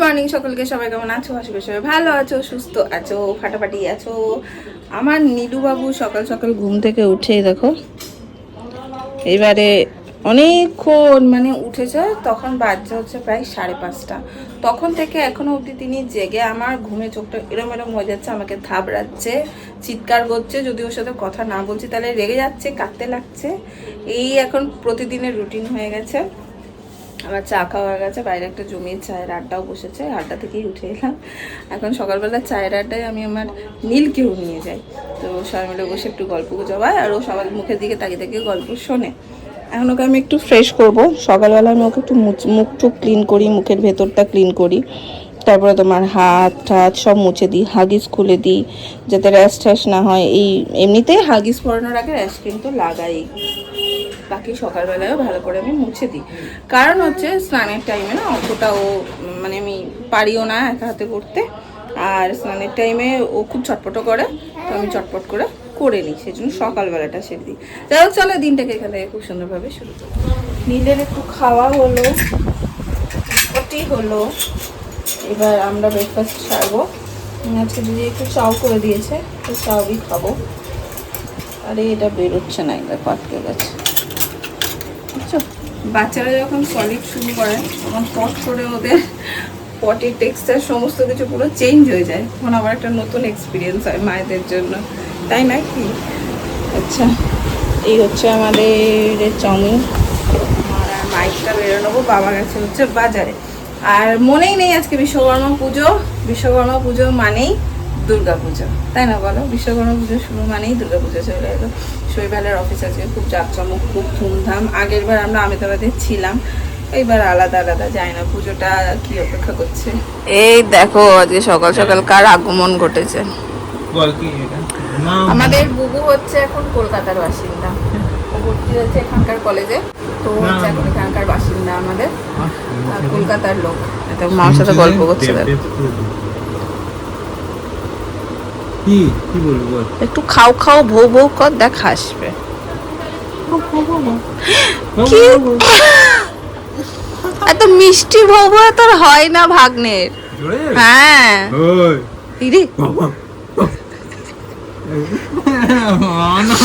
Morning সকলকে, সবাই কেমন আছো? আশা করি সবাই ভালো আছো, সুস্থ আছো, ফাটাফাটি আছো। আমার নীলু বাবু সকাল সকাল ঘুম থেকে উঠে, দেখো, এবারে অনেকক্ষণ মানে উঠেছে, তখন বাজছে হচ্ছে প্রায় সাড়ে পাঁচটা। তখন থেকে এখনও অবধি তিনি জেগে আমার ঘুমে চোখটা এরম এরম হয়ে যাচ্ছে, আমাকে থাবড়াচ্ছে, চিৎকার করছে, যদি ওর সাথে কথা না বলছি, তাহলে রেগে যাচ্ছে, কাঁদতে লাগছে। এই এখন প্রতিদিনের রুটিন হয়ে গেছে। আমার চা খাওয়া হয়ে গেছে, বাইরে একটা জমির চায়ের আড্ডাও বসেছে, আড্ডা থেকেই উঠে এলাম। এখন সকালবেলা চায়ের আড্ডায় আমি আমার নীলকেও নিয়ে যাই। তো সবাই মিলে বসে একটু গল্প গুজব হয় আর ও সবার মুখের দিকে তাকিয়ে তাকিয়ে গল্প শোনে। এখন ওকে আমি একটু ফ্রেশ করব। সকালবেলা আমি ওকে একটু মুখ টুক ক্লিন করি, মুখের ভেতরটা ক্লিন করি। তারপরে তোমার হাত টাত সব মুছে দিই, হাগিস খুলে দিই, যাতে র্যাশ ট্যাশ না হয়। এই, এমনিতেই হাগিস পরানোর আগে র্যাশ কিন্তু লাগাই। বাকি সকালবেলায়ও ভালো করে আমি মুছে দিই। কারণ হচ্ছে স্নানের টাইমে না অতটা ও মানে আমি পারিও না একা হাতে করতে। আর স্নানের টাইমে ও খুব ছটপটো করে, তো আমি চটপট করে করে নিই সেই জন্য সকালবেলাটা সেরে দিই। যাই হোক, চলো দিনটাকে এখান খুব সুন্দরভাবে শুরু করি। নীলের একটু খাওয়া হলো ওটি হলো, এবার আমরা ব্রেকফাস্ট সারবো। আজকে দিদি একটু চাও করে দিয়েছে, তো চাউই খাব। আরে, এটা বেরোচ্ছে না দেখো আটকে গেছে বাচ্চারা যখন সলিড শুরু করে, তখন পট করে ওদের পটির টেক্সচার সমস্ত কিছু পুরো চেঞ্জ হয়ে যায়। তখন আবার একটা নতুন এক্সপিরিয়েন্স হয় মায়েদের জন্য। তাই না কি? আচ্ছা এই হচ্ছে আমাদের চাউমিন। আর মাইকটা বেরো নেব বাবা গেছে হচ্ছে বাজারে। আর মনেই নেই আজকে বিশ্বকর্মা পুজো। বিশ্বকর্মা পুজো মানেই দুর্গা পুজো তাই না বলো? বিশ্বকর্মা পুজো শুরু মানেই দুর্গা পুজো চলে এলো শৈবালের অফিস আজকে খুব জাঁকজমক খুব ধুমধাম। আগের বার আমরা আমেদাবাদে ছিলাম এইবার আলাদা আলাদা যায় না পুজোটা কি অপেক্ষা করছে? এই দেখো আজকে সকাল সকাল কার আগমন ঘটেছে। আমাদের বুবু হচ্ছে এখন কলকাতার বাসিন্দা। ও ভর্তি হয়েছে এখানকার কলেজে তো হচ্ছে এখন এখানকার বাসিন্দা আমাদের কলকাতার লোক। এটা মার সাথে গল্প করছে। কি কি বলব বল? একটু খাও খাও ভৌ ভৌ কর দেখ হাসবে কি? এত মিষ্টি ভৌ ভৌ তোর হয় না ভাগ্নের। হ্যাঁ। না।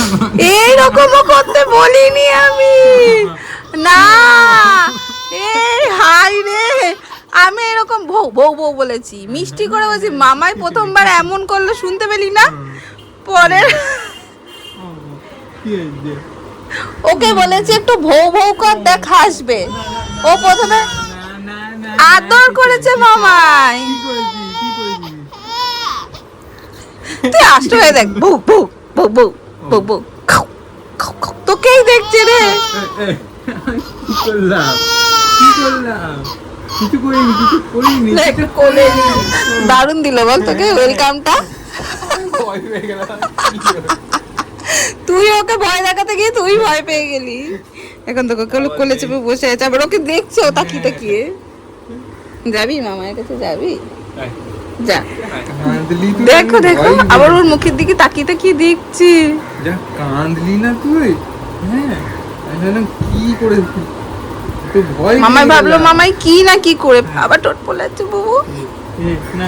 এইরকমও করতে বলিনি আমি। না। এই হাই রে। আমি এরকম বউ বউ বউ বলেছি। মিষ্টি করে বলছি, মামাই প্রথমবার এমন করল, শুনতে পেলি না? পরে ওকে বলেছি, একটু ভৌ ভৌ কর, দেখ, হাসবে। ও প্রথমে আদর করেছে মামাই? তুই আষ্ট হয়ে দেখ বউ বউ বউ বউ বউ বউ তোকেই দেখছে রে। কি করলাম? কি করলাম? কিছু করিনি কিছু করিনি। একটু কোলে। দারুণ দিল বল তোকে ওয়েলকামটা? তুই ওকে ভয় দেখাতে গিয়ে তুই ভয় পেয়ে গেলি। এখন তোকে কোলে কোলে চেপে বসে আছে আবার ওকে দেখছে ও তাকিয়ে তাকিয়ে। যাবি মামার কাছে যাবি? যা। দেখো দেখো আবার ওর মুখের দিকে তাকিয়ে তাকিয়ে দেখছি। যা কাঁদলি না তুই? হ্যাঁ কি করে তো ভয় মামাই ভাবলো। মামাই কি না কি করে? আবার টোট পড়াচ্ছে বাবু। না।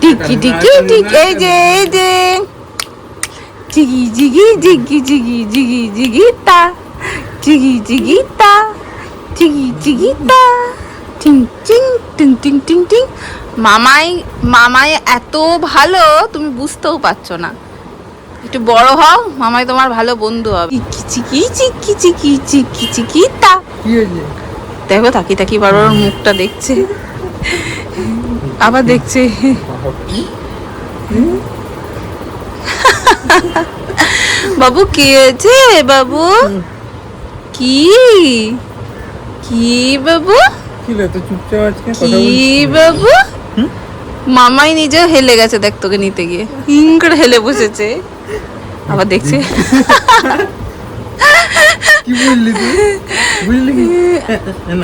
টিকি টিকি টিক এই যে এই যে জিগি জিগি জিগি জিগি জিগি জিগি তা জিগি জিগি তা জিগি জিগি তা টিং টিং টিং টিং টিং টিং। মামাই মামাই এত ভালো তুমি বুঝতেও পারছ না। একটু বড় হও মামাই তোমার ভালো বন্ধু হবে। চিকি চিকি চিকি চিকি চিকি তা। দেখো তাকি তাকি বারবার মুখটা দেখছে। আবার দেখছে। বাবু কি হয়েছে বাবু? কি? কি বাবু? কি রে তো চুপচাপ আজকে কথা কি বলছিস? বাবু? মামাই নিজে হেলে গেছে দেখ তোকে নিতে গিয়ে। হিং করে হেলে বসেছে। আবার দেখছে।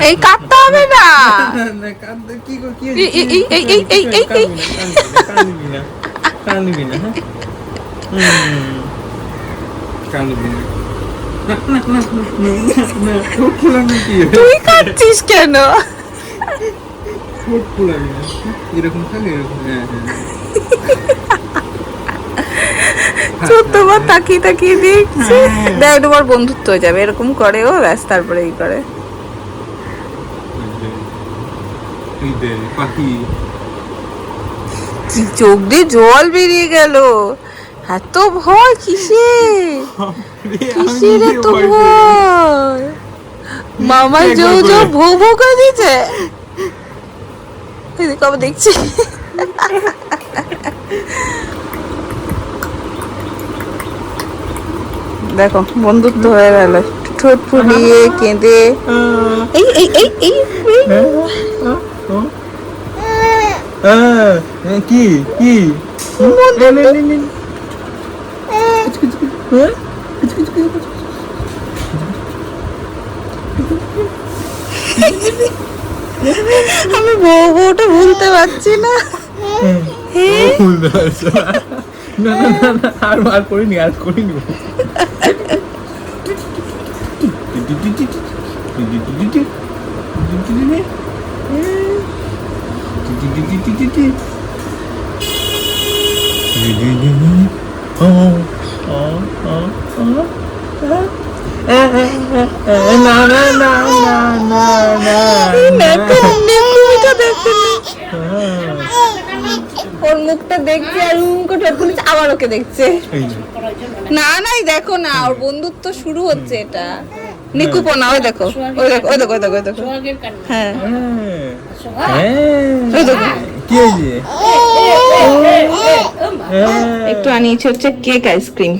এই কাঁদতে হবে না? তুই কাঁদছিস কেন? এরকম থাকে এরকম হ্যাঁ হ্যাঁ। চোদ্দবার তাকিয়ে তাকিয়ে দেখছে। দেখ তোমার বন্ধুত্ব হয়ে যাবে এরকম করে। ও ব্যাস তারপরে এই করে কি চোখ দিয়ে জল বেরিয়ে গেল? এত ভয় কিসে? কিসের এত ভয় মামাই জো জো ভো ভো করে এদিকে আবার দেখছি? দেখো বন্ধুত্ব হয়ে গেল। ঠোঁট ফুলিয়ে কেঁদে। এই এই এই এই এই। কি কি? আমি বউ বউটা ভুলতে পারছি না। ভুলতে পারছ না না না না আর আর করিনি আর করিনি। না না না না না না দেখো ওর মুখটা দেখছে আর মুখটা ঠোঁট খুলেছে আবার ওকে দেখছে। না নাই দেখো না ওর বন্ধুত্ব শুরু হচ্ছে এটা। নিকুপনা ওই দেখো ওই দেখো ওই দেখো ওই দেখো ওই দেখো। হ্যাঁ। ওই দেখো। কি হয়েছে একটু আনিয়েছে হচ্ছে কেক আইসক্রিম।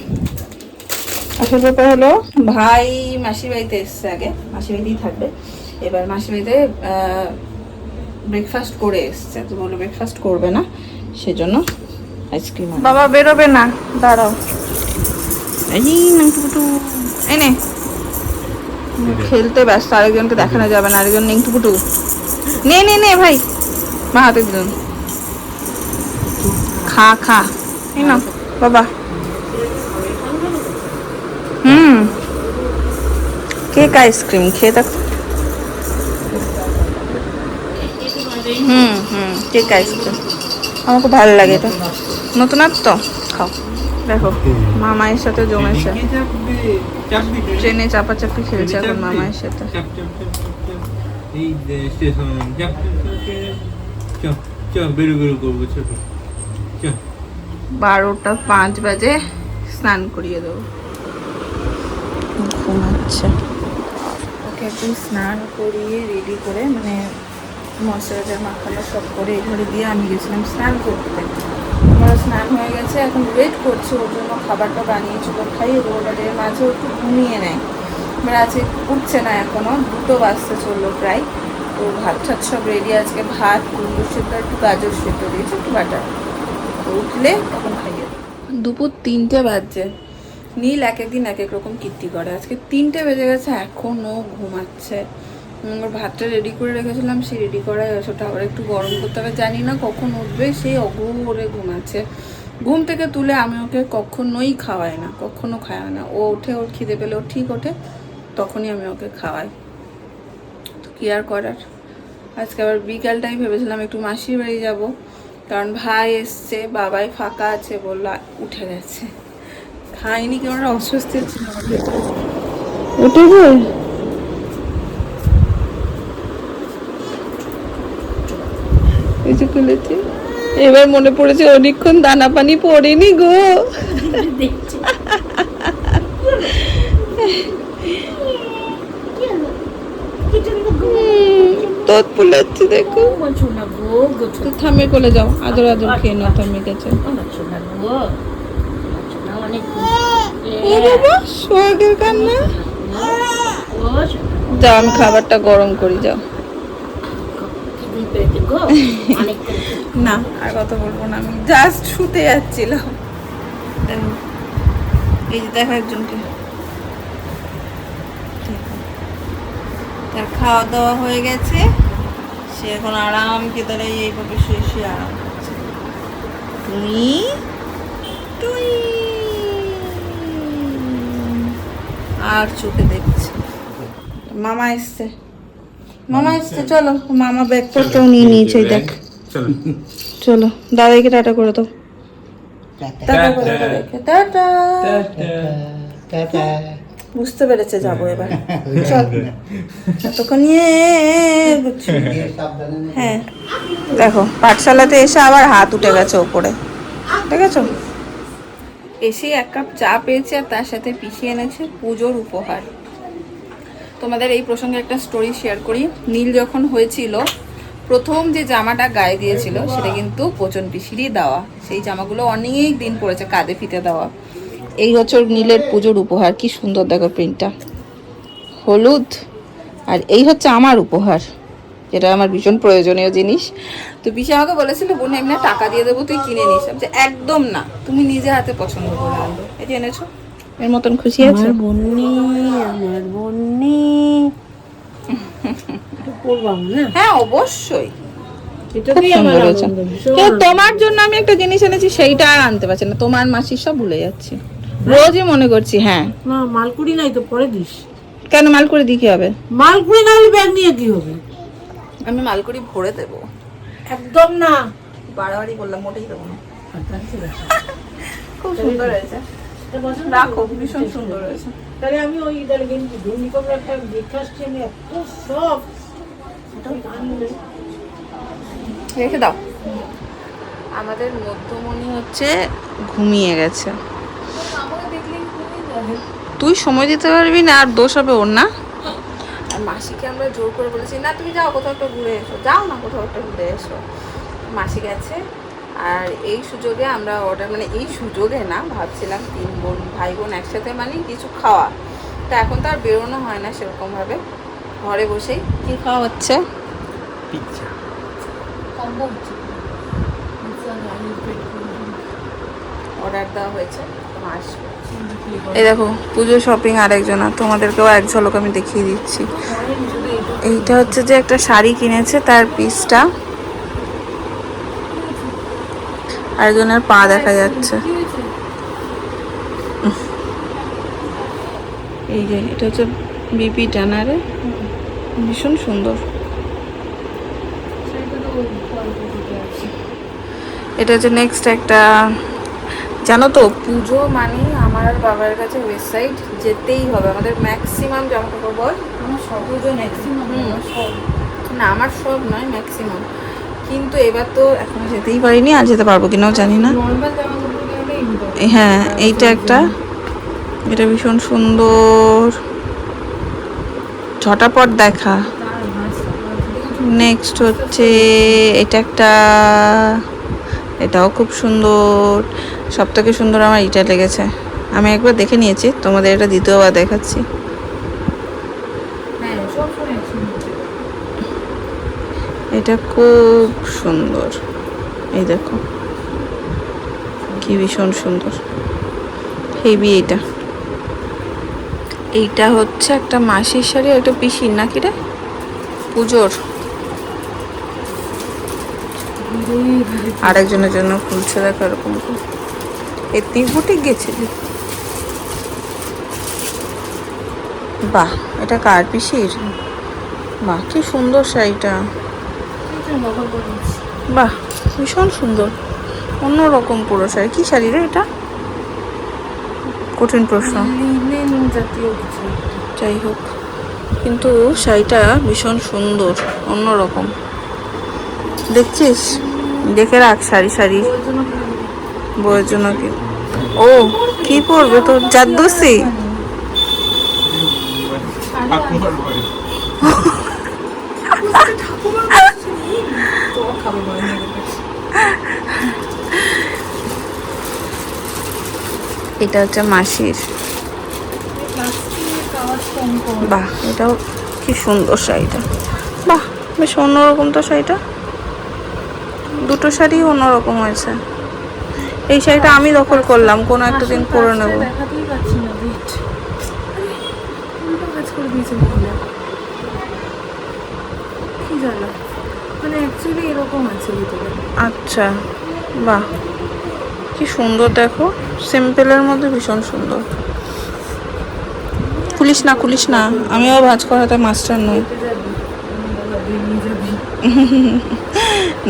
আসল ব্যাপার হলো ভাই মাসি বাড়িতে এসছে আগে মাসি বাড়িতেই থাকবে। এবার মাসি বাড়িতে ব্রেকফাস্ট করে এসছে তো বলল ব্রেকফাস্ট করবে না। সেজন্য আইসক্রিম বাবা বেরোবে না। দাঁড়াও। এই নাংটুকুটু এই নে। খেলতে ব্যস্ত আরেকজনকে দেখানো যাবে না আরেকজন নেংটুকুটু নে নে নে ভাই। মা হাতে দিলাম খা খা। এই না বাবা। হুম। কেক আইসক্রিম খেয়ে দেখো হুম হুম কেক আইসক্রিম। আমার খুব ভালো লাগে এটা। নতুন আর তো? খাও। দেখো, মামায়ের সাথে জমেছে। ট্রেনে চাপাচাপি খেলছে এখন মামায়ের সাথে। বারোটা পাঁচ বাজে, স্নান করিয়ে দেবো। ঘুমাচ্ছে। ওকে, একটু স্নান করিয়ে রেডি করে মানে ময়শ্চারাইজার মাখানো সব করে ঘরে দিয়ে আমি গেছিলাম স্নান করতে। আমার স্নান হয়ে গেছে, এখন ওয়েট করছি, ওর জন্য খাবারটা বানিয়েছি ওকে খাইয়ে দেবো বাট এর মাঝে একটু ঘুমিয়ে নেয়। এবার আজকে উঠছে না এখনও দুটো বাজতে চলল প্রায়। তো ভাত ঠাত সব রেডি আজকে ভাত, কুমড়ো সেদ্ধ, একটু গাজর সেদ্ধ দিয়েছে, একটু বাটার। উঠলে তখন খাইয়ে। দুপুর তিনটে বাজছে। নীল এক একদিন এক এক রকম কীর্তি করে। আজকে তিনটে বেজে গেছে এখনও ঘুমাচ্ছে। ওর ভাতটা রেডি করে রেখেছিলাম, সেই রেডি করা ওটা আবার একটু গরম করতে হবে, জানি না কখন উঠবে, সেই অঘোরে ঘুমাচ্ছে। ঘুম থেকে তুলে আমি ওকে কখনোই খাওয়াই না, কখনো খাওয়াই না। ও ওঠে, ওর খিদে পেলে ও ঠিক ওঠে, তখনই আমি ওকে খাওয়াই। তো কি আর করার? আজকে আবার বিকালটাই ভেবেছিলাম একটু মাসির বাড়ি যাব, কারণ ভাই এসছে, বাবাই ফাঁকা আছে বলল, উঠে গেছে। খাইনি কেমন অস্বস্তি ছিল আমার উঠে গে এই যে খুলেছি এবার মনে পড়েছে অনেকক্ষণ দানা পানি পড়েনি গো। দেখো। থামে যাও খেয়ে কান্না। খাবারটা গরম করি, যাও। না, আর কথা বলব না, আমি জাস্ট শুতে যাচ্ছিলাম। এই যে দেখো একজনকে। তার খাওয়া দাওয়া হয়ে গেছে, সে এখন আরাম কেদারে এইভাবে শুয়ে শুয়ে আরাম করছে। তুমি তুই আর চোখে দেখছে মামা এসছে। মামা এসছে চলো। মামা ব্যাগ পত্রও নিয়ে নিয়েছে এই দেখ চলো দাদাইকে টাটা করে দাও। টাটা। করে টাটা। বুঝতে পেরেছে যাব এবার। চল। এতক্ষণ নিয়ে। হ্যাঁ। দেখো পাঠশালাতে এসে আবার হাত উঠে গেছে ওপরে। ঠিক আছে এসে এক কাপ চা পেয়েছে আর তার সাথে পিছিয়ে এনেছে পুজোর উপহার। তোমাদের এই প্রসঙ্গে একটা স্টোরি শেয়ার করি। নীল যখন হয়েছিল, প্রথম যে জামাটা গায়ে দিয়েছিল, সেটা কিন্তু পচন পিসিরই দেওয়া। সেই জামাগুলো অনেক দিন পড়েছে কাঁধে ফিতে দেওয়া। এই বছর নীলের পুজোর উপহার, কি সুন্দর দেখো প্রিন্টটা হলুদ, আর এই হচ্ছে আমার উপহার, যেটা আমার ভীষণ প্রয়োজনীয় জিনিস। তো পিসি আমাকে বলেছিল, বোন, এমনি টাকা দিয়ে দেবো, তুই কিনে নিস। একদম না, তুমি নিজে হাতে পছন্দ করে। আনবে এই যে এনেছো। এর মতন খুশি আছে? বন্নি আমার বন্নি। এটা পড়বাম না? হ্যাঁ অবশ্যই। তোমার জন্য আমি একটা জিনিস এনেছি সেইটা আর আনতে পারছি না। তোমার মাসির সব ভুলে যাচ্ছি। রোজই মনে করছি হ্যাঁ। না মালকুড়ি নাই তো পরে দিস। কেন মাল করে দিই কি হবে? মালকুড়ি না হলে ব্যাগ নিয়ে কি হবে? আমি মালকুড়ি ভরে দেবো। একদম না। বাড়াবাড়ি করলাম মোটেই দেবো না। খুব সুন্দর হয়েছে। রাখো ভীষণ সুন্দর হয়েছে। আমি ওই তাহলে কিন্তু একটা দেখে আসছি আমি এত আনলে রেখে দাও। আমাদের মধ্যমণি হচ্ছে ঘুমিয়ে গেছে। তুই সময় দিতে পারবি না আর দোষ হবে ওর না। আর মাসিকে আমরা জোর করে বলেছি না তুমি যাও কোথাও একটা ঘুরে এসো। যাও না কোথাও একটা ঘুরে এসো। মাসি গেছে আর এই সুযোগে আমরা অর্ডার মানে এই সুযোগে না ভাবছিলাম তিন বোন ভাই বোন একসাথে মানে কিছু খাওয়া। তা এখন তো আর বেরোনো হয় না সেরকমভাবে। ঘরে বসেই কী খাওয়া হচ্ছে? অর্ডার দেওয়া হয়েছে আসবে। এই দেখো পুজো শপিং আরেকজন আর তোমাদেরকেও এক ঝলক আমি দেখিয়ে দিচ্ছি। এইটা হচ্ছে যে একটা শাড়ি কিনেছে তার পিসটা আরেকজনের পা দেখা যাচ্ছে। এই যে এটা হচ্ছে বিপি টানারে ভীষণ সুন্দর। এটা হচ্ছে নেক্সট একটা জানো তো পুজো মানে আমার আর বাবার কাছে ওয়েবসাইট যেতেই হবে। আমাদের ম্যাক্সিমাম জামা কাপড় বল? আমার সব পুজো ম্যাক্সিমাম না আমার সব নয় ম্যাক্সিমাম কিন্তু এবার তো এখনও যেতেই পারিনি আর যেতে পারব কিনাও জানি না। হ্যাঁ এইটা একটা। এটা ভীষণ সুন্দর। ঝটাপট দেখা। নেক্সট হচ্ছে এটা একটা এটাও খুব সুন্দর। সব থেকে সুন্দর আমার এটা লেগেছে। আমি একবার দেখে নিয়েছি তোমাদের এটা দ্বিতীয়বার দেখাচ্ছি হ্যাঁ সব সময় একসঙ্গে এটা খুব সুন্দর। এই দেখো। কি ভীষণ সুন্দর। হেভি এটা। এইটা হচ্ছে একটা মাসির শাড়ি একটা পিসির, নাকি রে? পুজোর। আরেকজনের জন্য খুলছে, দেখো এরকম। এই তিরপুটি গেছে বাহ, এটা কার পিসির? বাহ, কি সুন্দর শাড়িটা। বাহ ভীষণ সুন্দর। অন্যরকম পুরো শাড়ি কি শাড়ি রে এটা? কঠিন প্রশ্ন। যাই হোক কিন্তু শাড়িটা ভীষণ সুন্দর অন্যরকম। দেখছিস? দেখে রাখ শাড়ি শাড়ি। ওই জন্য বউয়ের জন্য কি ও কি পরবে তোর? জাদ্দুসি? ঠাকুমার বাড়ি এটা হচ্ছে মাসির। বাহ এটাও কি সুন্দর শাড়িটা। বাহ বেশ অন্যরকম তো শাড়িটা। দুটো শাড়ি অন্যরকম হয়েছে। এই শাড়িটা আমি দখল করলাম কোনো একটা দিন পরে নেব। কি জানো মানে অ্যাকচুয়ালি এরকম আছে ভিতরে। আচ্ছা বাহ। কি সুন্দর দেখো সিম্পলের মধ্যে ভীষণ সুন্দর। খুলিস না খুলিস না আমিও ভাজ করাতে মাস্টার নই।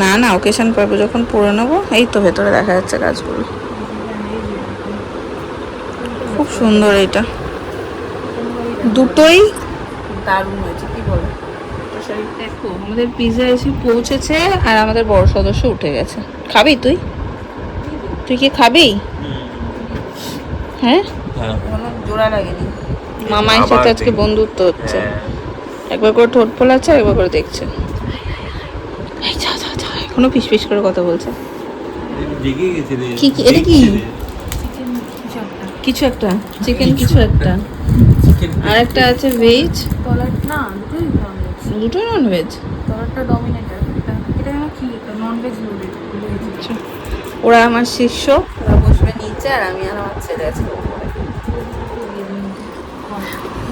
না না ওকেশন পাবো যখন পরে নেব এই তো ভেতরে দেখা যাচ্ছে গাছগুলো। খুব সুন্দর এটা। দুটোই দারুণ হয়েছে কি বলো? দেখো আমাদের পিজা এসে পৌঁছেছে আর আমাদের বড় সদস্য উঠে গেছে। খাবি তুই? তুই কি খাবি? হ্যাঁ? হ্যাঁ কোনো জোড়া লাগেনি মামার আবার সাথে আজকে বন্ধুত্ব হচ্ছে। হ্যাঁ। একবার করে ঠোঁট ফোলাচ্ছে একবার করে দেখছে। এই যা যা যা এখনও ফিস ফিস করে কথা বলছে। জেগে গেছে রে কি কি এটা কি? কিছু একটা। চিকেন কিছু একটা। আর একটা আছে ভেজ না দুটোই ননভেজ দুটোই নন ভেজ তলারটা ডমিনেটার এটা এটা যেন কি ননভেজ লোডেড ওরা আমার শিষ্য। ওরা বসবে নিচে আর আমি আর আমার ছেলে আছে।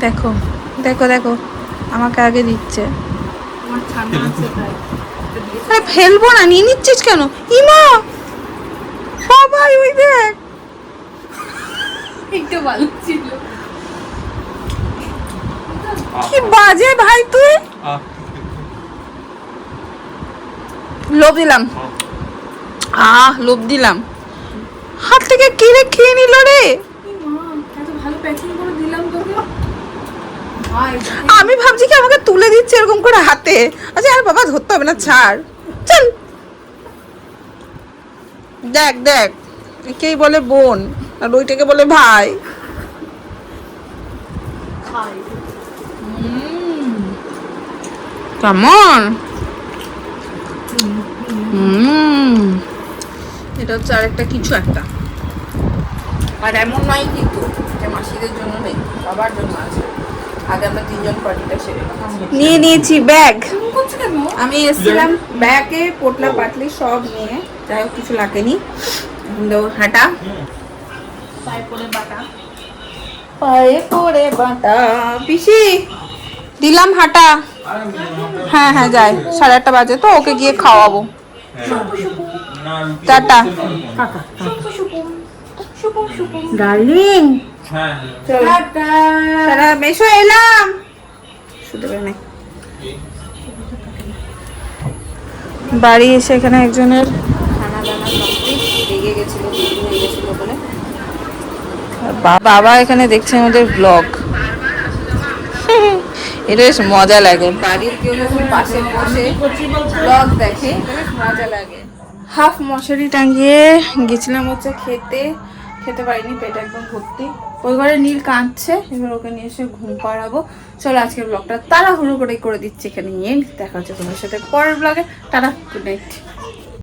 দেখো দেখো দেখো। আমাকে আগে দিচ্ছে। আরে ফেলব না নিয়ে নিচ্ছিস কেন? ইমা! সবাই ওই দেখ একটু ভালো ছিল। কি বাজে ভাই তুই? লোভ দিলাম। আহ লোভ দিলাম। হাত থেকে কিরে খেয়ে নিল রে? আমি ভাবছি কি আমাকে তুলে দিচ্ছে এরকম করে হাতে। আচ্ছা আর বাবা ধরতে হবে না ছাড়। চল। দেখ দেখ একেই বলে বোন আর ওইটাকে বলে ভাই খাই কেমন হুম। এটা হচ্ছে আরেকটা কিছু একটা। আর এমন নয় কিন্তু যে মাসিদের জন্য নেই সবার জন্য আছে। আগে আমরা তিনজন পার্টিটা সেরে নিয়ে নিয়েছি ব্যাগ। আমি এসেছিলাম ব্যাগে পোটলা পাটলি সব নিয়ে। যাই হোক কিছু লাগেনি। এখন দেবো হাঁটা। পায়ে পরে বাটা। পায়ে পড়ে বাটা। পিসি দিলাম হাঁটা। হ্যাঁ হ্যাঁ যাই। সাড়ে আটটা বাজে তো ওকে গিয়ে খাওয়াবো। টাটা। ডার্লিং হ্যাঁ। টাটা। মেশো এলাম। বাড়ি এসে এখানে একজনের খানা দানা কমপ্লিট লেগে গেছিল দেরি গেছিল বলে বাবা এখানে দেখছে আমাদের ব্লগ এটা বেশ মজা লাগে। বাড়ির কেউ যখন পাশে বসে ব্লগ দেখে বেশ মজা লাগে। হাফ মশারি টাঙিয়ে গেছিলাম হচ্ছে খেতে। খেতে পারিনি, পেট একদম ভর্তি। ওই ঘরে নীল কাঁদছে, এবার ওকে নিয়ে এসে ঘুম পাড়াবো। চলো আজকের ব্লগটা তাড়াহুড়ো করে করে দিচ্ছে এখানে। নিয়ে দেখা হচ্ছে তোমার সাথে পরের ব্লগে টাটা গুড নাইট